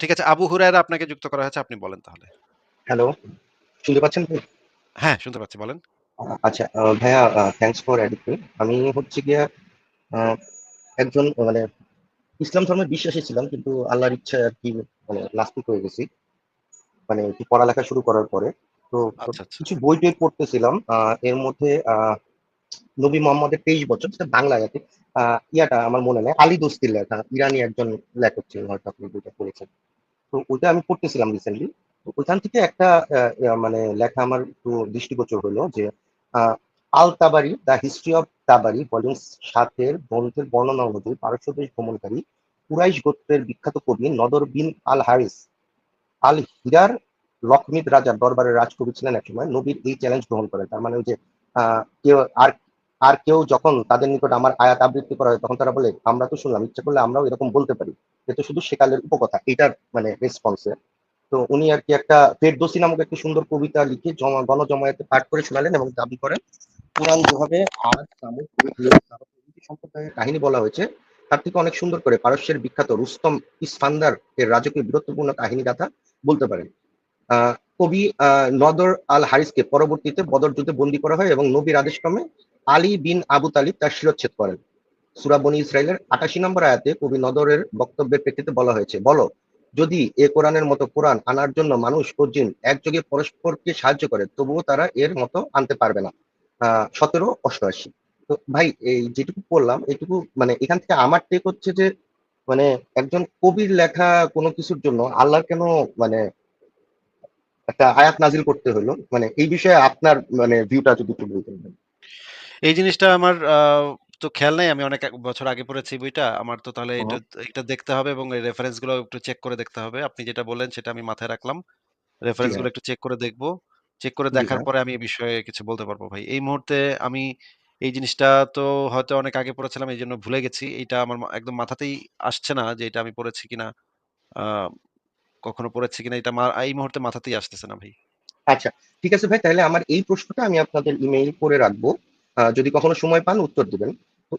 ঠিক আছে। আবু হুরায়রা আপনাকে যুক্ত করা হয়েছে। আপনি বলেন তাহলে। হ্যালো, শুনতে পাচ্ছেন? হ্যাঁ, শুনতে পাচ্ছি বলেন। আচ্ছা ভাইয়া থ্যাংকস ফর মি। আমি হচ্ছে গিয়ে একজন মানে ইসলাম ধর্মে বিশ্বাসী ছিলাম কিন্তু আল্লাহর ইচ্ছা আর কি মানে নাস্তিক হয়ে গেছি। মানে একটু পড়ালেখা শুরু করার পরে। তো আচ্ছা, আচ্ছা। কিছু বই-টই পড়তেছিলাম। এর মধ্যে নবী মোহাম্মদের ২৩ বছর সেটা আরকি। আ ইয়াটা আমার মনে নাই। আলী দোস্তির লেখা। ইরানি একজন লেখক ছিলেন হয়তো আপনি বইটা পড়েছেন। তো ওইটা আমি পড়তেছিলাম রিসেন্টলি। ওইখান থেকে একটা মানে লেখা আমার একটু দৃষ্টিগোচর হলো যে Al Tabari, the history of Tabari volume ৭ এর গ্রন্থের বর্ণনা অনুযায়ী পারস্য দেশ ভ্রমণকারী কুরাইশ গোত্রের বিখ্যাত কবি নদর বিন আল হারিস আল হিরার লখমিদ রাজার দরবারের রাজকবি ছিলেন একসময় নবীর এই চ্যালেঞ্জ গ্রহণ করেন। তার মানে ওই যে কেউ আর আর কেউ যখন তাদের নিকট আমার আয়াত আবৃত্তি করা হয় তখন তারা বলে, "আমরা তো শুনলাম, ইচ্ছা করলে আমরাও এরকম বলতে পারি।" এটা শুধু সেকালের উপকথা। এটার মানে রেসপন্সে। তো উনি আর কি একটা ফেরদৌসী নামক একটি সুন্দর কবিতা লিখে জমা গণজমায়েতে পাঠ করে শোনালেন এবং দাবি করেন, কুরআন যেভাবে প্রভৃতি সম্প্রদায়ের কাহিনী বলা হয়েছে, তার থেকে অনেক সুন্দর করে পারস্যের বিখ্যাত রুস্তম ইস্কান্দার এর রাজকীয় বীরত্বপূর্ণ কাহিনী গাথা বলতে পারেন। কবি নদর আল হারিসকে পরবর্তীতে বদর যুদ্ধে বন্দী করা হয় এবং নবীর আদেশক্রমে আলী বিন আবু তালিব তার শিরচ্ছেদ করেন। সূরা বনী ইসরাইলের ৮৮ নম্বর আয়াতে কবি নদরের বক্তব্যের প্রেক্ষিতে বলা হয়েছে, "বলো, যদি এ কোরআনের মতো কোরআন আনার জন্য মানুষ ও জিন একযোগে পরস্পরকে সাহায্য করে, তবুও তারা এর মতো আনতে পারবে না।" সতেরো অষ্টআশি তো ভাই এই যেটুকু পড়লাম এটুকু মানে এখান থেকে আমার টেক হচ্ছে যে মানে একজন কবির লেখা কোনো কিছুর জন্য আল্লাহর কেন মানে একটা আয়াত নাজিল করতে হলো? মানে এই বিষয়ে আপনার মানে ভিউটা যদি একটু বলতেন এই জিনিসটা আমার তো খেয়াল নাই। আমি অনেক বছর আগে পড়েছি বইটা। আমার তো তাহলে এটা এটা দেখতে হবে এবং এই রেফারেন্সগুলো একটু চেক করে দেখতে হবে। আপনি যেটা বললেন সেটা আমি মাথায় রাখলাম। রেফারেন্সগুলো একটু চেক করে দেখব। চেক করে দেখার পরে আমি এই বিষয়ে কিছু বলতে পারব ভাই। এই মুহূর্তে আমি এই জিনিসটা তো হয়তো অনেক আগে পড়েছিলাম এই জন্য ভুলে গেছি। এটা আমার একদম মাথাতেই আসছে না যে এটা আমি পড়েছি কিনা। কখনো পড়েছে কিনা এটা এই মুহূর্তে মাথাতেই আসতেছে না ভাই। আচ্ছা, ঠিক আছে ভাই তাহলে আমার এই প্রশ্নটা আমি আপনাদের ইমেইল করে রাখব। যদি কখনো সময় পান উত্তর দিবেন।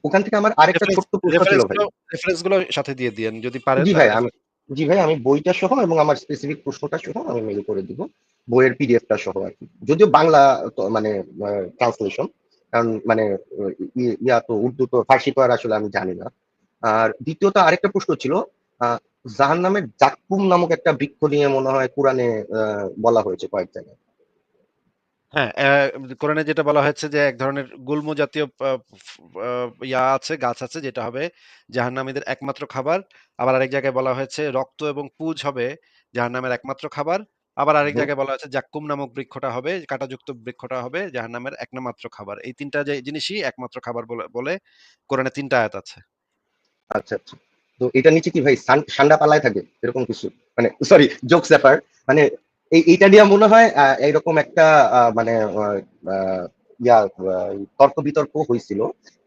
ওখান থেকে আমার আরেকটা ছোট্ট প্রশ্ন ছিল ভাই। রেফারেন্সগুলো সাথে দিয়ে দিয়েন। যদি পারেন জি ভাই, আমি জি ভাই আমি বইটা সহ এবং আমার স্পেসিফিক প্রশ্নটা সহ আমি মেইল করে দিব। বইয়ের পিডিএফটা সহ আর কি যদিও বাংলা মানে ট্রান্সলেশন। কারণ মানে ইয়া তো উর্দু তো ফার্সি তো আর আসলে আমি জানি না। আর দ্বিতীয়ত আরেকটা প্রশ্ন ছিল আ জাহান্নামের জাক্কুম নামক একটা বৃক্ষ নিয়ে মনে হয় কোরআনে বলা হয়েছে কয়েক জায়গায়। হ্যাঁ, কোরআনে যেটা বলা হয়েছে যে এক ধরনের গুল্ম জাতীয় ইয়া আছে, গাছ আছে যেটা হবে জাহান্নামীদের একমাত্র খাবার। আবার আরেক জায়গায় বলা হয়েছে রক্ত এবং পুজ হবে জাহান্নামের একমাত্র খাবার। আবার আরেক জায়গায় বলা হয়েছে জাক্কুম নামক বৃক্ষটা হবে, কাঁটাযুক্ত বৃক্ষটা হবে জাহান্নামের একমাত্র খাবার। এই তিনটা যে জিনিসই একমাত্র খাবার বলে কোরআনে ৩ টা আয়াত আছে। আচ্ছা, আচ্ছা। তো এটার নিচে কি ভাই ঠান্ডা পালায় থাকে? এরকম কিছু? মানে সরি জোকস অ্যাপার্ট মানে এই এইটা নিয়ে মনে হয় এইরকম একটা মানে ইয়া তর্ক-বিতর্ক হয়েছিল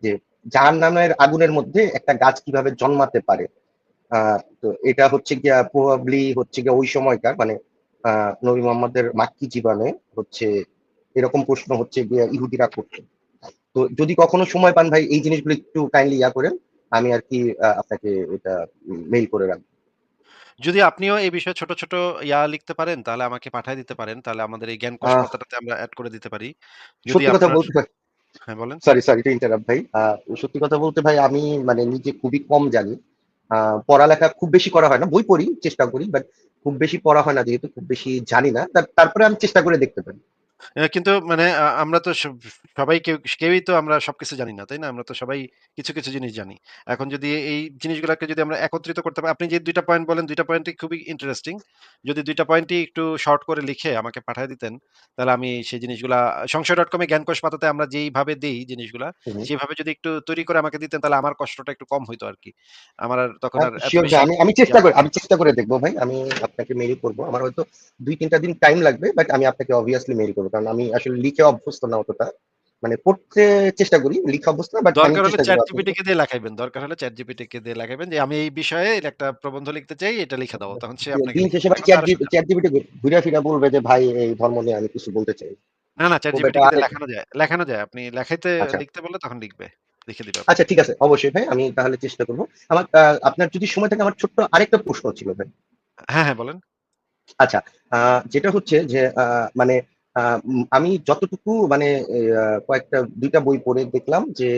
যে জাহান্নামের আগুনের মধ্যে একটা গাছ কীভাবে জন্মাতে পারে? তো এটা হচ্ছে গিয়া প্রবাবলি হচ্ছে গিয়া ওই সময়কার মানে নবী মোহাম্মদের মাক্কি জীবনে হচ্ছে এরকম প্রশ্ন হচ্ছে গিয়া ইহুদিরা করত। তো যদি কখনো সময় পান ভাই, এই জিনিসগুলো একটু কাইন্ডলি ইয়া করেন। আমি আরকি আ আপনাকে এটা মেইল করে রাখব। যদি আপনিও এই বিষয়ে ছোট, ছোট ইয়া লিখতে পারেন তাহলে আমাকে পাঠিয়ে দিতে পারেন। তাহলে আমাদের এই জ্ঞানকোষ আহ পাতাটাতে আমরা এড করে দিতে পারি। যদি কথা বলতে হ্যাঁ বলেন। সরি, সরি টু ইন্টারাপ্ট ভাই। সত্যি কথা বলতে ভাই আমি মানে নিজে খুবই কম জানি। পড়ালেখা খুব বেশি করা হয় না। বই পড়ি, চেষ্টা করি। বাট খুব বেশি পড়া হয় না যেহেতু খুব বেশি জানি না। তারপরে আমি চেষ্টা করে দেখতে পারি। কিন্তু মানে আ আমরা তো সব সবাই কেউ কেউই তো আমরা সবকিছু জানি না, তাই না? আমরা তো সবাই কিছু, কিছু জিনিস জানি। এখন যদি এই জিনিসগুলাকে যদি আমরা একত্রিত করতে পারি, আপনি যে ২ টা পয়েন্ট বললেন ২ টা পয়েন্টই খুবই ইন্টারেস্টিং। যদি ২ টা পয়েন্টই একটু শর্ট করে লিখে আমাকে পাঠায় দিতেন, তাহলে আমি সেই জিনিসগুলা সংশয়.com এ জ্ঞানকোষ পাতাতে আমরা যেইভাবে দেই জিনিসগুলা, হুম। সেভাবে যদি একটু তৈরি করে আমাকে দিতেন তাহলে আমার কষ্টটা একটু কম হইতো আরকি। আমার আর তখন আ আর এত বেশি আমি আমি চেষ্টা করে আমি চেষ্টা করে দেখব ভাই। আমি আপনাকে মেইল করব। আমার হয়তো ২-৩ টা দিন টাইম লাগবে। বাট আমি আপনাকে অবভিয়াসলি মেইল করব। কারণ আমি আসলে লিখে অভ্যস্ত না অতটা। মানে পড়তে চেষ্টা করি। লিখে অভ্যস্ত না বাট দরকার হলে আপনাকে ChatGPT কে দিয়ে লেখাইবেন। দরকার হলে ChatGPT কে দিয়ে লেখাইবেন যে, "আমি এই বিষয়ে একটা প্রবন্ধ লিখতে চাই, এটা লিখে দাও।" তখন সে আপনাকে দিন শেষে ভাই চ্যাট আরও জি সুবিধা। চ্যাট জিপিটি ঘুইরা ফিরা বলবে যে ভাই এই ধর্ম নিয়ে আমি কিছু বলতে চাই। না, না ChatGPT বেটা কে লেখানো যায়। লেখানো যায়। আপনি লেখাইতে আচ্ছা, লিখতে বললে তখন লিখবে। লিখে দিবে আচ্ছা ঠিক আছে। অবশ্যই ভাই আমি তাহলে চেষ্টা করব। আমার আপনার যদি সময় থাকে আমার ছোট্ট আরেকটা প্রশ্ন ছিল ভাই। হ্যাঁ, হ্যাঁ বলেন। আচ্ছা, যেটা হচ্ছে যে মানে আমি যতটুকু মানে কয়েকটা দুইটা বই পড়ে দেখলাম যে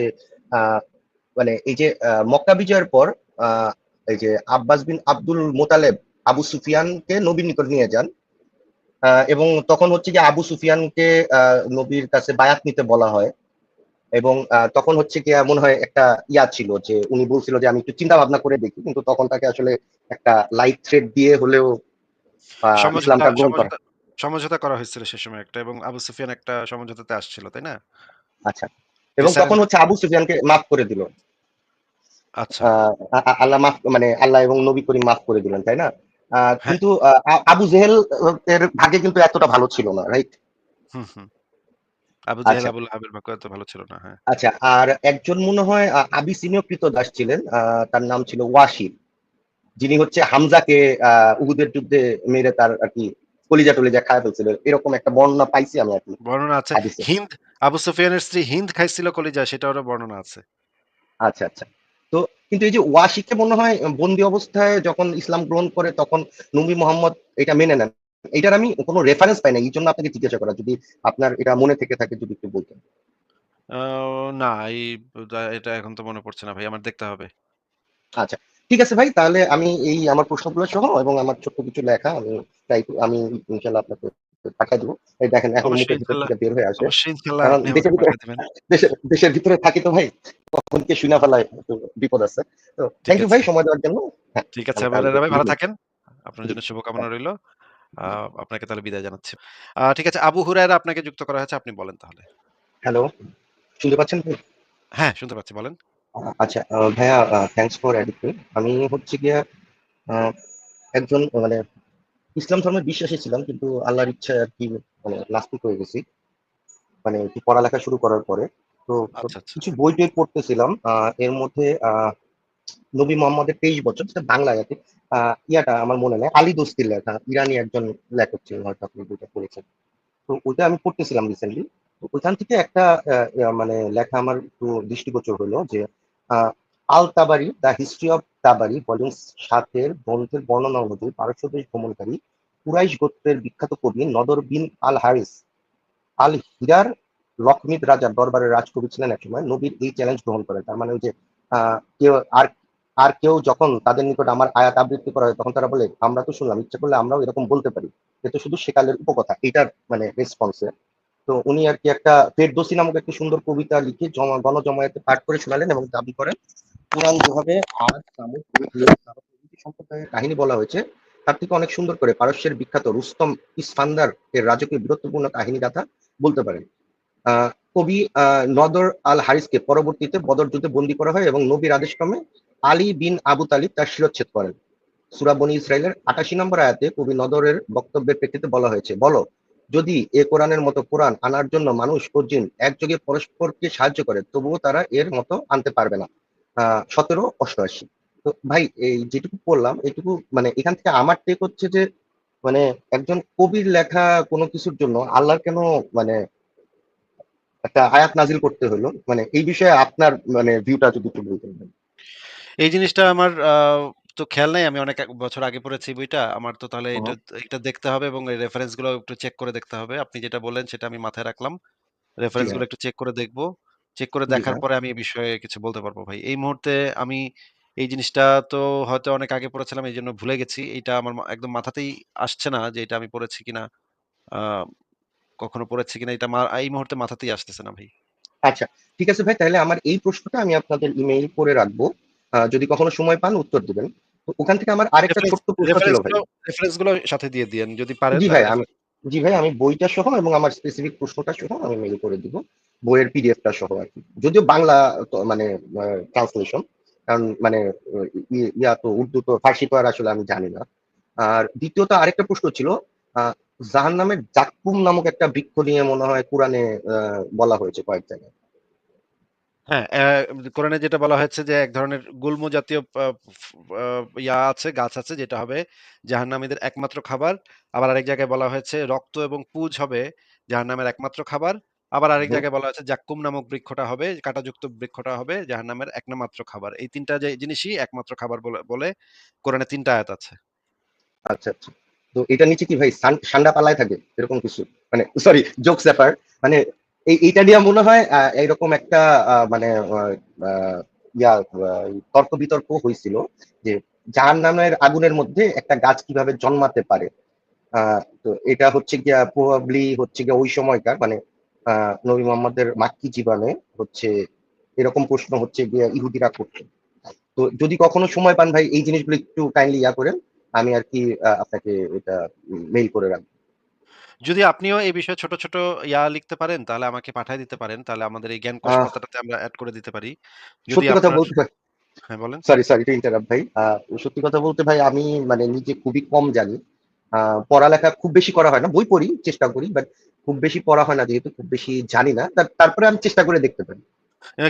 মানে এই যে মক্কা বিজয়ের পর এই যে আব্বাস বিন আব্দুল মোতালেব আবু সুফিয়ানকে নবীর নিকট নিয়ে যান। এবং তখন হচ্ছে গিয়ে আবু সুফিয়ানকে নবীর কাছে বায়াত নিতে বলা হয়। এবং তখন হচ্ছে কি মনে হয় একটা ইয়া ছিল যে উনি বলছিল যে, "আমি একটু চিন্তা ভাবনা করে দেখি।" কিন্তু তখন তাকে আসলে একটা লাইট থ্রেট দিয়ে হলেও ইসলামটা গ্রহণ করা সমঝোতা করা হয়েছিল সে সময় একটা এবং আবু সুফিয়ান একটা সমঝোতাতে আসছিল, তাই না? আচ্ছা। এবং তখন হচ্ছে আবু সুফিয়ানকে মাফ করে দিল। আচ্ছা। আল্লাহ মাফ মানে আল্লাহ এবং নবী করিম মাফ করে দিলেন, তাই না? হ্যাঁ। কিন্তু আবু জেহেল এর ভাগ্যে কিন্তু এতটা ভালো ছিল না, right? Hmm, hmm. Abu Jahl, আচ্ছা। আবু ভাগ্য এত ভালো ছিল না। হ্যাঁ। আচ্ছা, আর একজন মনে হয় আবিসিনীয় ক্রীতদাস ছিলেন। তার নাম ছিল ওয়াসিল। যিনি হচ্ছে হামজাকে উহুদের যুদ্ধে মেরে তার আরকি কলিজা-টলিজা খায়া ফেলছিল। এরকম একটা বর্ণনা পাইছি আমি বর্ণনা আছে। হিন্দ, আবু সুফিয়ানের স্ত্রী হিন্দ খাইছিল কলিজা সেটারও বর্ণনা আছে। আচ্ছা, আচ্ছা। তো কিন্তু এই যে ওয়াসিকে মনে হয় বন্দি অবস্থায় যখন ইসলাম গ্রহণ করে তখন নবী মোহাম্মদ এটা মেনে নেন। এটার আমি কোন রেফারেন্স পাই না এই জন্য আপনাকে জিজ্ঞাসা করা। যদি আপনার এটা মনে থেকে থাকে যদি একটু বলতেন। না এই এটা এখন তো মনে পড়ছে না ভাই। আমার দেখতে হবে। আচ্ছা। ঠিক আছে ভাই। তাহলে আমি এই আমার প্রশ্নগুলো সহ এবং আমার ছোট্ট কিছু লেখা আমি ট্রাই আমি ইনশাআল্লাহ আপনাকে পাঠায় দিব। এই দেখেন এখন বের হয়ে আসে। দেশের ভিতরে দেশের দেশের ভিতরে থাকি তো ভাই। কখন কে শুইনা ফেলায় বিপদ আছে। তো থ্যাংক ইউ। ভাই সময় দেওয়ার জন্য। হ্যাঁ, ঠিক আছে ভাই ভালো থাকেন। আপনার জন্য শুভকামনা রইল। আপনাকে তাহলে বিদায় জানাচ্ছি। ঠিক আছে আবু হুরায়রা আপনাকে যুক্ত করা হয়েছে। আপনি বলেন তাহলে। হ্যালো, শুনতে পাচ্ছেন? হ্যাঁ, শুনতে পাচ্ছি বলেন। আচ্ছা ভাইয়া থ্যাংকস ফর অ্যাডিং আমি হচ্ছে গিয়ে একজন মানে ইসলাম ধর্মে বিশ্বাসী ছিলাম কিন্তু আল্লাহর ইচ্ছায় আরকি মানে নাস্তিক হয়ে গেছি। মানে একটু পড়ালেখা শুরু করার পরে। তো আচ্ছা, আচ্ছা। কিছু বই-টই পড়তেছিলাম। আ এর মধ্যে নবী মোহাম্মদের ২৩ বছর সেটা বাংলায় আরকি। আ ইয়াটা আমার মনে নাই। আলী দোস্তির লেখা। ইরানি একজন লেখক ছিলেন হয়তো আপনি বইটা পড়েছেন। তো ওইটা আমি পড়তেছিলাম রিসেন্টলি। তো ওইখান থেকে একটা মানে লেখা আমার একটু দৃষ্টিগোচর হলো যে Al Tabari, the history of Tabari ৭ এর গ্রন্থের বর্ণনা অনুযায়ী পারস্য দেশ ভ্রমণকারী কুরাইশ গোত্রের বিখ্যাত কবি নদর বিন আল হারিস আল হিরার লকমিদ রাজার দরবারের রাজকবি ছিলেন একসময় নবীর এই চ্যালেঞ্জ গ্রহণ করেন। তার মানে ওই যে কেউ আর আর কেউ যখন তাদের নিকট আমার আয়াত আবৃত্তি করা হয় তখন তারা বলে, "আমরা তো শুনলাম, ইচ্ছা করলে আমরাও এরকম বলতে পারি।" এটা শুধু সেকালের উপকথা। এটার মানে রেসপন্সে। তো উনি আর কি একটা ফেরদৌসী নামক একটি সুন্দর কবিতা লিখে জমা গণজমায়েতে পাঠ করে শোনালেন এবং দাবি করেন, কুরআন যেভাবে সম্প্রদায়ের কাহিনী বলা হয়েছে, তার থেকে অনেক সুন্দর করে পারস্যের বিখ্যাত রুস্তম ইস্কান্দার এর রাজকীয় বীরত্বপূর্ণ কাহিনী গাথা বলতে পারেন। কবি নদর আল হারিসকে পরবর্তীতে বদর যুদ্ধে বন্দী করা হয় এবং নবীর আদেশক্রমে আলী বিন আবু তালিব তার শিরচ্ছেদ করেন। সূরা বনী ইসরাইলের ৮৮ নম্বর আয়াতে কবি নদরের বক্তব্যের প্রেক্ষিতে বলা হয়েছে, "বলো, যদি এ কোরআনের মতো কোরআন আনার জন্য মানুষ ও জিন একযোগে পরস্পরকে সাহায্য করে, তবুও তারা এর মতো আনতে পারবে না।" সতেরো অষ্টআশি তো ভাই এই যেটুকু পড়লাম এটুকু মানে এখান থেকে আমার টেক হচ্ছে যে মানে একজন কবির লেখা কোনো কিছুর জন্য আল্লাহর কেন মানে একটা আয়াত নাজিল করতে হলো? মানে এই বিষয়ে আপনার মানে ভিউটা যদি একটু বলতেন এই জিনিসটা আমার তো খেয়াল নাই। আমি অনেক বছর আগে পড়েছি বইটা। আমার তো তাহলে এটা এটা দেখতে হবে এবং এই রেফারেন্সগুলো একটু চেক করে দেখতে হবে। আপনি যেটা বললেন সেটা আমি মাথায় রাখলাম। রেফারেন্সগুলো একটু চেক করে দেখব। চেক করে দেখার পরে আমি এই বিষয়ে কিছু বলতে পারব ভাই। এই মুহূর্তে আমি এই জিনিসটা তো হয়তো অনেক আগে পড়েছিলাম এইজন্য ভুলে গেছি। এটা আমার একদম মাথাতেই আসছে না যে এটা আমি পড়েছি কিনা। কখনো পড়েছি কিনা এটা এই মুহূর্তে মাথাতেই আসতেছে না ভাই। আচ্ছা, ঠিক আছে ভাই তাহলে আমার এই প্রশ্নটা আমি আপনাদের ইমেইল করে রাখব। যদি কখনো সময় পান উত্তর দিবেন। ওখান থেকে আমার আরেকটা ছোট্ট প্রশ্ন ছিল ভাই। রেফারেন্সগুলো সাথে দিয়ে দিয়েন। যদি পারেন জি ভাই, আমি জি ভাই আমি বইটা সহ এবং আমার স্পেসিফিক প্রশ্নটা সহ আমি মেইল করে দিব। বইয়ের পিডিএফটা সহ আরকি। যদিও বাংলা মানে ট্রান্সলেশন। কারণ মানে ইয়া তো উর্দু তো ফার্সি তো আর আসলে আমি জানি না। আর দ্বিতীয়ত আরেকটা প্রশ্ন ছিল আ জাহান্নামের জাক্কুম নামক একটা বৃক্ষ নিয়ে মনে হয় কোরআনে বলা হয়েছে কয়েক জায়গায়। হ্যাঁ, অ্যা কোরআনে যেটা বলা হয়েছে যে এক ধরনের গুল্ম জাতীয় ইয়া আছে, গাছ আছে যেটা হবে জাহান্নামীদের একমাত্র খাবার। আবার আরেক জায়গায় বলা হয়েছে রক্ত এবং পুজ হবে জাহান্নামের একমাত্র খাবার। আবার আরেক জায়গায় বলা হয়েছে জাক্কুম নামক বৃক্ষটা হবে, কাঁটাযুক্ত বৃক্ষটা হবে জাহান্নামের একমাত্র খাবার। এই তিনটা যে জিনিসই একমাত্র খাবার বলে বলে কোরআনে তিনটা আয়াত আছে। আচ্ছা, আচ্ছা। তো এটার নিচে কি ভাই সান সান্ডা পালায় থাকে? এরকম কিছু? মানে সরি জোকস ব্যাপার মানে এই এইটা নিয়ে মনে হয় এইরকম একটা মানে ইয়া তর্ক-বিতর্ক হইছিল যে জাহান্নামের আগুনের মধ্যে একটা গাছ কীভাবে জন্মাতে পারে? তো এটা হচ্ছে গিয়া প্রবাবলি হচ্ছে গিয়া ওই সময়কার মানে নবী মোহাম্মদের মাক্কি জীবনে হচ্ছে এরকম প্রশ্ন হচ্ছে গিয়ে ইহুদিরা করত। তো যদি কখনো সময় পান ভাই, এই জিনিসগুলো একটু কাইন্ডলি ইয়া করেন। আমি আরকি আ, আপনাকে এটা মেইল করে রাখব। যদি আপনিও এই বিষয়ে ছোট, ছোট ইয়া লিখতে পারেন তাহলে আমাকে পাঠায় দিতে পারেন। তাহলে আমাদের এই জ্ঞানকোষ আহ পাতাটাতে আমরা এড করে দিতে পারি। যদি সত্যি কথা আপনার বলতে ভাই হ্যাঁ, বলেন। সরি, সরি টু ইন্টারাপ্ট ভাই। আ সত্যি কথা বলতে ভাই আমি মানে নিজে খুবই কম জানি। আ পড়ালেখা খুব বেশি করা হয় না। বই পড়ি, চেষ্টা করি। বাট খুব বেশি পড়া হয় না যেহেতু খুব বেশি জানি না। তার তারপরে আমি চেষ্টা করে দেখতে পারি।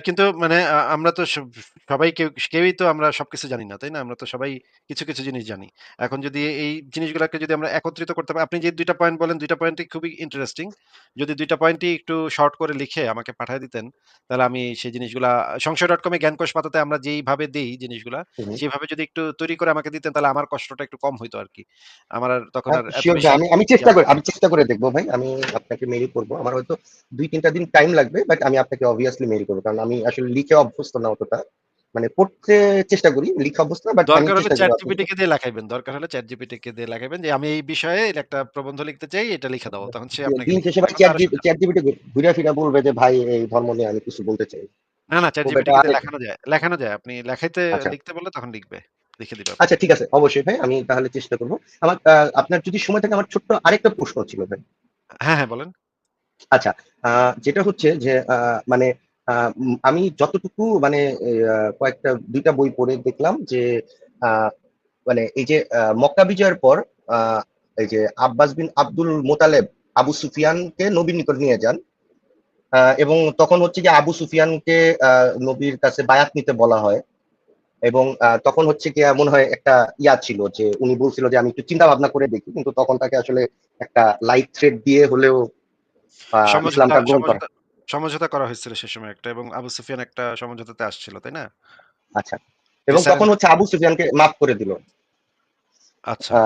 কিন্তু মানে আ আমরা তো সবাই কেউ কেউই তো আমরা সবকিছু জানি না, তাই না? আমরা তো সবাই কিছু, কিছু জিনিস জানি। এখন যদি এই জিনিসগুলাকে যদি আমরা একত্রিত করতে পারি, আপনি যে ২ টা পয়েন্ট বললেন ২ টা পয়েন্টই খুবই ইন্টারেস্টিং। যদি ২ টা পয়েন্টই একটু শর্ট করে লিখে আমাকে পাঠায় দিতেন, তাহলে আমি সেই জিনিসগুলা সংশয়.com এ জ্ঞানকোষ পাতাতে আমরা যেইভাবে দেই জিনিসগুলা, হু, হু। সেভাবে যদি একটু তৈরি করে আমাকে দিতেন তাহলে আমার কষ্টটা একটু কম হইতো আরকি। আমার আর তখন হ্যাঁ, আর এত বেশি আমি আমি চেষ্টা করে আমি চেষ্টা করে দেখব ভাই। আমি আপনাকে মেইল করব। আমার হয়তো ২-৩ টা দিন টাইম লাগবে। বাট আমি আপনাকে obviously মেইল করব। কারণ আমি আসলে লিখে অভ্যস্ত না অতটা। মানে পড়তে চেষ্টা করি। লিখা অভ্যস্ত না বাট দরকার হলে আপনাকে ChatGPT কে দিয়ে লেখাইবেন। দরকার হলে ChatGPT কে দিয়ে লেখাইবেন যে আমি এই বিষয়ে একটা প্রবন্ধ লিখতে চাই, এটা লিখে দাও। তখন সে আপনাকে দিন শেষে। ভাই চ্যাট আরও জি সোজা। ChatGPT ঘুইরা ফিরা বলবে যে ভাই এই ধর্ম নিয়ে আমি কিছু বলতে চাই। না, না ChatGPT বেটা কে লেখানো যায়। লেখানো যায়। আপনি লেখাইতে আচ্ছা। লিখতে বললে তখন লিখবে। লিখে দিবে আচ্ছা ঠিক আছে। অবশ্যই ভাই আমি তাহলে চেষ্টা করব। আমার আপনার যদি সময় থাকে আমার ছোট্ট আরেকটা প্রশ্ন ছিল ভাই। হ্যাঁ, হ্যাঁ বলেন। আচ্ছা, যেটা হচ্ছে যে মানে আমি যতটুকু মানে কয়েকটা দুইটা বই পড়ে দেখলাম যে মানে এই যে মক্কা বিজয়ের পর এই যে আব্বাস বিন আব্দুল মোতালেব আবু সুফিয়ানকে নবীর নিকট নিয়ে যান। এবং তখন হচ্ছে গিয়ে আবু সুফিয়ানকে নবীর কাছে বায়াত নিতে বলা হয়। এবং তখন হচ্ছে কি মনে হয় একটা ইয়া ছিল যে উনি বলছিল যে আমি একটু চিন্তা ভাবনা করে দেখি। কিন্তু তখন তাকে আসলে একটা লাইট থ্রেট দিয়ে হলেও ইসলামটা গ্রহণ করা সমঝোতা করা হয়েছিল সে সময় একটা এবং আবু সুফিয়ান একটা সমঝোতাতে আসছিল, তাই না? আচ্ছা। এবং তখন হচ্ছে আবু সুফিয়ানকে মাফ করে দিল। আচ্ছা।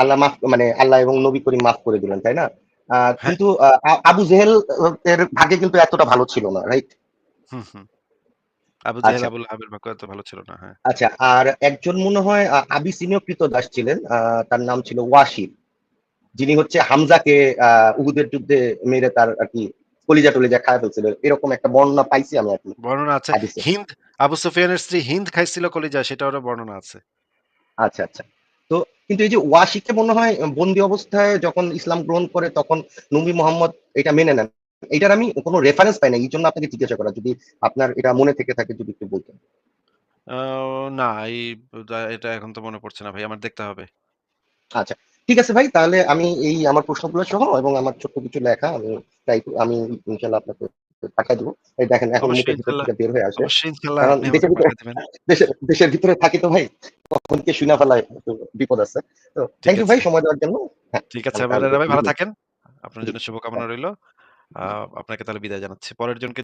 আল্লাহ মাফ মানে আল্লাহ এবং নবী করিম মাফ করে দিলেন, তাই না? হ্যাঁ। কিন্তু আবু জেহেল এর ভাগ্যে কিন্তু এতটা ভালো ছিল না, রাইট? আবু জেহেল, আচ্ছা, আবু লাহাবের ভাগ্য এত ভালো ছিল না। হ্যাঁ। আচ্ছা। আর একজন মনে হয় আবিসিনীয় ক্রীতদাস ছিলেন। তার নাম ছিল ওয়াশির। যিনি হচ্ছে হামজাকে উহুদের যুদ্ধে মেরে তার আরকি কলিজা-টলিজা খায়া ফেলছিল। এরকম একটা বর্ণনা পাইছি আমি বর্ণনা আছে। হিন্দ আবু সুফিয়ানের স্ত্রী হিন্দ খাইছিল কলিজা সেটারও বর্ণনা আছে। আচ্ছা, আচ্ছা। তো কিন্তু এই যে ওয়াশিকে মনে হয় বন্দি অবস্থায় যখন ইসলাম গ্রহণ করে তখন নবী মোহাম্মদ এটা মেনে নেন। এটার আমি কোন রেফারেন্স পাই না এই জন্য আপনাকে জিজ্ঞাসা করা। যদি আপনার এটা মনে থেকে থাকে যদি একটু বলতেন। না এই এটা এখন তো মনে পড়ছে না ভাই। আমার দেখতে হবে। আচ্ছা। ঠিক আছে ভাই। তাহলে আমি এই আমার প্রশ্নগুলো সহ এবং আমার ছোট্ট কিছু লেখা আমি ট্রাই আমি ইনশাআল্লাহ আপনাকে পাঠায় দিব। এই দেখেন এখন বের হয়ে আসে। দেশের ভিতরে দেশের ভিতরে থাকি তো ভাই। কখন কে শুইনা ফেলায় বিপদ আছে। তো থ্যাংক ইউ ভাই সময় দেওয়ার জন্য। হ্যাঁ, ঠিক আছে ভাই ভালো থাকেন। আপনার জন্য শুভকামনা রইল। আপনাকে তাহলে বিদায় জানাচ্ছি। পরের জনকে